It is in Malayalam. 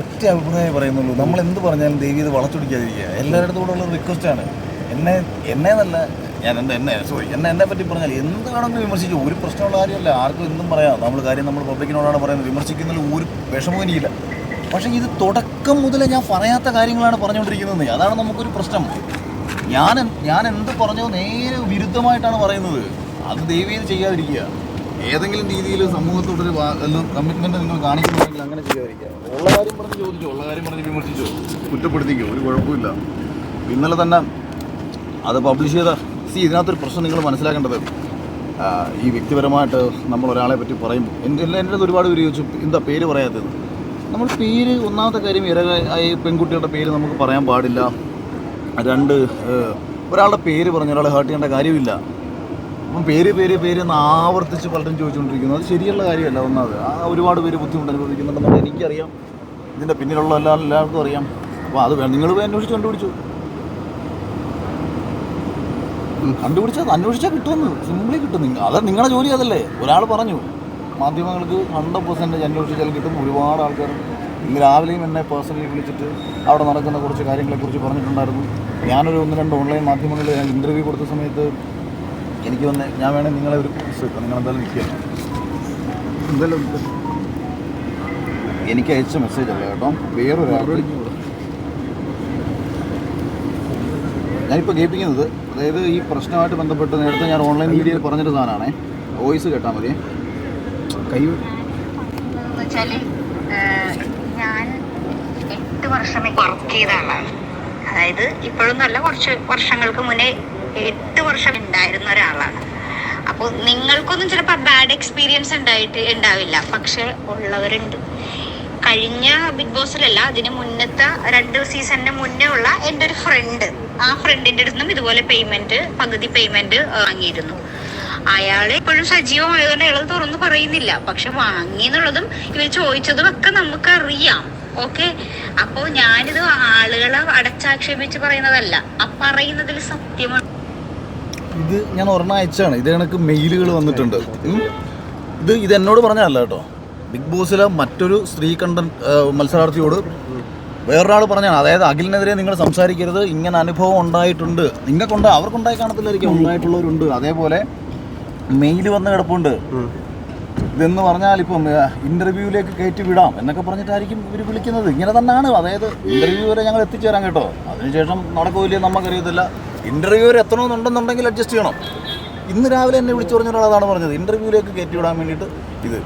ഒറ്റ അഭിപ്രായം പറയുന്നുള്ളൂ. നമ്മൾ എന്ത് പറഞ്ഞാലും ദേവി ഇത് വളച്ചൊടിക്കാതിരിക്കുക. എല്ലാവരുടെ കൂടെ ഉള്ള റിക്വസ്റ്റ് ആണ്. എന്നെ എന്നെ നല്ല ഞാൻ എന്താ എന്നെ സോറി എന്നെ എന്നെ പറ്റി പറഞ്ഞാൽ എന്ത് വേണമെങ്കിലും വിമർശിച്ചു ഒരു പ്രശ്നമുള്ള കാര്യമല്ല. ആർക്കും എന്തും പറയാം. നമ്മൾ കാര്യം നമ്മൾ പബ്ലിക്കിനോടാണ് പറയുന്നത്. വിമർശിക്കുന്നതിൽ ഒരു വിഷമവും എനിക്കില്ല. പക്ഷേ ഇത് തുടക്കം മുതലേ ഞാൻ പറയാത്ത കാര്യങ്ങളാണ് പറഞ്ഞുകൊണ്ടിരിക്കുന്നത്. അതാണ് നമുക്കൊരു പ്രശ്നം. ഞാൻ ഞാൻ എന്ത് പറഞ്ഞോ നേരെ വിരുദ്ധമായിട്ടാണ് പറയുന്നത്. അത് ദയവ് ചെയ്ത് ചെയ്യാതിരിക്കുക. ഏതെങ്കിലും രീതിയിൽ സമൂഹത്തോടൊരു കമ്മിറ്റ്മെന്റ് നിങ്ങൾ കാണിക്കുന്നുണ്ടെങ്കിൽ അങ്ങനെ ചെയ്യാതിരിക്കുക. ഉള്ള കാര്യം പറഞ്ഞ് ചോദിച്ചോ ഉള്ള കാര്യം പറഞ്ഞ് വിമർശിച്ചോ കുറ്റപ്പെടുത്തിക്കോ ഒരു കുഴപ്പമില്ല. ഇന്നലെ തന്നെ അത് പബ്ലിഷ് ചെയ്ത സി ഇതിനകത്തൊരു പ്രശ്നം നിങ്ങൾ മനസ്സിലാക്കേണ്ടത് ഈ വ്യക്തിപരമായിട്ട് നമ്മൾ ഒരാളെ പറ്റി പറയുമ്പോൾ എന്റെ എന്റെ അടുത്ത് ഒരുപാട് പേര് ചോദിച്ചു എന്താ പേര് പറയാത്തത്? നമ്മൾ പേര് ഒന്നാമത്തെ കാര്യം ഇര ഈ പെൺകുട്ടികളുടെ പേര് നമുക്ക് പറയാൻ പാടില്ല. രണ്ട് ഒരാളുടെ പേര് പറഞ്ഞ ഒരാളെ ഹേർട്ട് ചെയ്യേണ്ട കാര്യമില്ല. അപ്പം പേര് പേര് പേര് എന്ന് ആവർത്തിച്ച് പലരും ചോദിച്ചുകൊണ്ടിരിക്കുന്നു. അത് ശരിയുള്ള കാര്യമല്ല ഒന്നാമത്. ആ ഒരുപാട് പേര് ബുദ്ധിമുട്ട് അനുഭവിക്കുന്നുണ്ടെന്ന് എനിക്കറിയാം. ഇതിന്റെ പിന്നിലുള്ള എല്ലാ എല്ലാവർക്കും അറിയാം. അപ്പോൾ അത് നിങ്ങൾ അന്വേഷിച്ച് കണ്ടുപിടിച്ചു. കണ്ടുപിടിച്ചാൽ അന്വേഷിച്ചാൽ കിട്ടുമെന്ന്. സിമ്പിളി കിട്ടും. നിങ്ങൾ അത് നിങ്ങളുടെ ജോലി അതല്ലേ? ഒരാൾ പറഞ്ഞു. മാധ്യമങ്ങൾക്ക് ഹൺഡ്രഡ് പെർസെന്റേജ് അന്വേഷിച്ചാൽ കിട്ടും ഒരുപാട് ആൾക്കാർ ഇന്ന് രാവിലെയും എന്നെ പേഴ്സണലി വിളിച്ചിട്ട് അവിടെ നടക്കുന്ന കുറച്ച് കാര്യങ്ങളെക്കുറിച്ച് പറഞ്ഞിട്ടുണ്ടായിരുന്നു. ഞാനൊരു ഒന്ന് രണ്ട് ഓൺലൈൻ മാധ്യമങ്ങളിൽ ഞാൻ ഇന്റർവ്യൂ കൊടുത്ത സമയത്ത് എനിക്ക് വന്ന് ഞാൻ വേണമെങ്കിൽ നിങ്ങളെ ഒരു നിങ്ങൾ എന്തായാലും നിൽക്കുക എന്തായാലും എനിക്ക് അയച്ച മെസ്സേജ് അല്ല കേട്ടോ. വേറൊരാളോട് ഞാനിപ്പോൾ കേൾപ്പിക്കുന്നത് അതായത് ഈ പ്രശ്നമായിട്ട് ബന്ധപ്പെട്ട് നേരത്തെ ഞാൻ ഓൺലൈൻ മീഡിയയിൽ പറഞ്ഞൊരു സാധനമാണേ. വോയിസ് കേട്ടാൽ മതി. കൈ ഞാൻ എട്ട് വർഷം വർക്ക് ചെയ്ത ആളാണ് അതായത് ഇപ്പോഴൊന്നുമല്ല നല്ല കുറച്ച് വർഷങ്ങൾക്ക് മുന്നേ എട്ട് വർഷം ഉണ്ടായിരുന്ന ഒരാളാണ്. അപ്പോൾ നിങ്ങൾക്കൊന്നും ചിലപ്പോൾ ബാഡ് എക്സ്പീരിയൻസ് ഉണ്ടായിട്ട് ഉണ്ടാവില്ല. പക്ഷെ ഉള്ളവരുണ്ട്. കഴിഞ്ഞ ബിഗ് ബോസിലല്ല അതിന് മുന്നത്തെ രണ്ട് സീസണിന് മുന്നേ ഉള്ള എന്റെ ഒരു ഫ്രണ്ട് ആ ഫ്രണ്ടിന്റെ അടുത്തും ഇതുപോലെ പേയ്മെന്റ് പകുതി പേയ്മെന്റ് വാങ്ങിയിരുന്നു. അയാൾ ഇപ്പോഴും സജീവമായതുകൊണ്ട് അയാൾ തുറന്നു പറയുന്നില്ല. പക്ഷെ വാങ്ങി എന്നുള്ളതും ഇവർ ചോദിച്ചതും ഒക്കെ നമുക്ക് അറിയാം ഓക്കെ? അപ്പോ ഞാനിത് ആളുകളെ അടച്ചാക്ഷേപിച്ച് പറയുന്നതല്ല. ആ പറയുന്നതിൽ സത്യമാണ്. ഇത് ഞാൻ ഒരെണ്ണം അയച്ചാണ് ഇത് കണക്ക് മെയിലുകൾ വന്നിട്ടുണ്ട്. ഇത് ഇത് എന്നോട് പറഞ്ഞതല്ല കേട്ടോ. ബിഗ് ബോസിലെ മറ്റൊരു സ്ത്രീ കണ്ടൻ മത്സരാർത്ഥിയോട് വേറൊരാൾ പറഞ്ഞാണ് അതായത് അഖിലിനെതിരെ നിങ്ങൾ സംസാരിക്കരുത്. ഇങ്ങനെ അനുഭവം ഉണ്ടായിട്ടുണ്ട്. നിങ്ങൾക്കുണ്ട് അവർക്കുണ്ടായി കാണത്തില്ലായിരിക്കും. ഉണ്ടായിട്ടുള്ളവരുണ്ട്. അതേപോലെ മെയിൽ വന്ന് കിടപ്പുണ്ട്. ഇതെന്ന് പറഞ്ഞാൽ ഇപ്പം ഇന്റർവ്യൂവിലേക്ക് കയറ്റി വിടാം എന്നൊക്കെ പറഞ്ഞിട്ടായിരിക്കും ഇവർ വിളിക്കുന്നത്. ഇങ്ങനെ തന്നെയാണ്. അതായത് ഇന്റർവ്യൂ വരെ ഞങ്ങൾ എത്തിച്ചേരാം കേട്ടോ. അതിനുശേഷം നടക്കില്ല നമുക്കറിയത്തില്ല ഇന്റർവ്യൂ വരെ എത്തണമെന്നുണ്ടെന്നുണ്ടെങ്കിൽ അഡ്ജസ്റ്റ് ചെയ്യണം. ഇന്ന് രാവിലെ എന്നെ വിളിച്ചു പറഞ്ഞ ഒരാളതാണ് പറഞ്ഞത്. ഇന്റർവ്യൂവിലേക്ക് കയറ്റി വിടാൻ വേണ്ടിയിട്ട് ഇത്.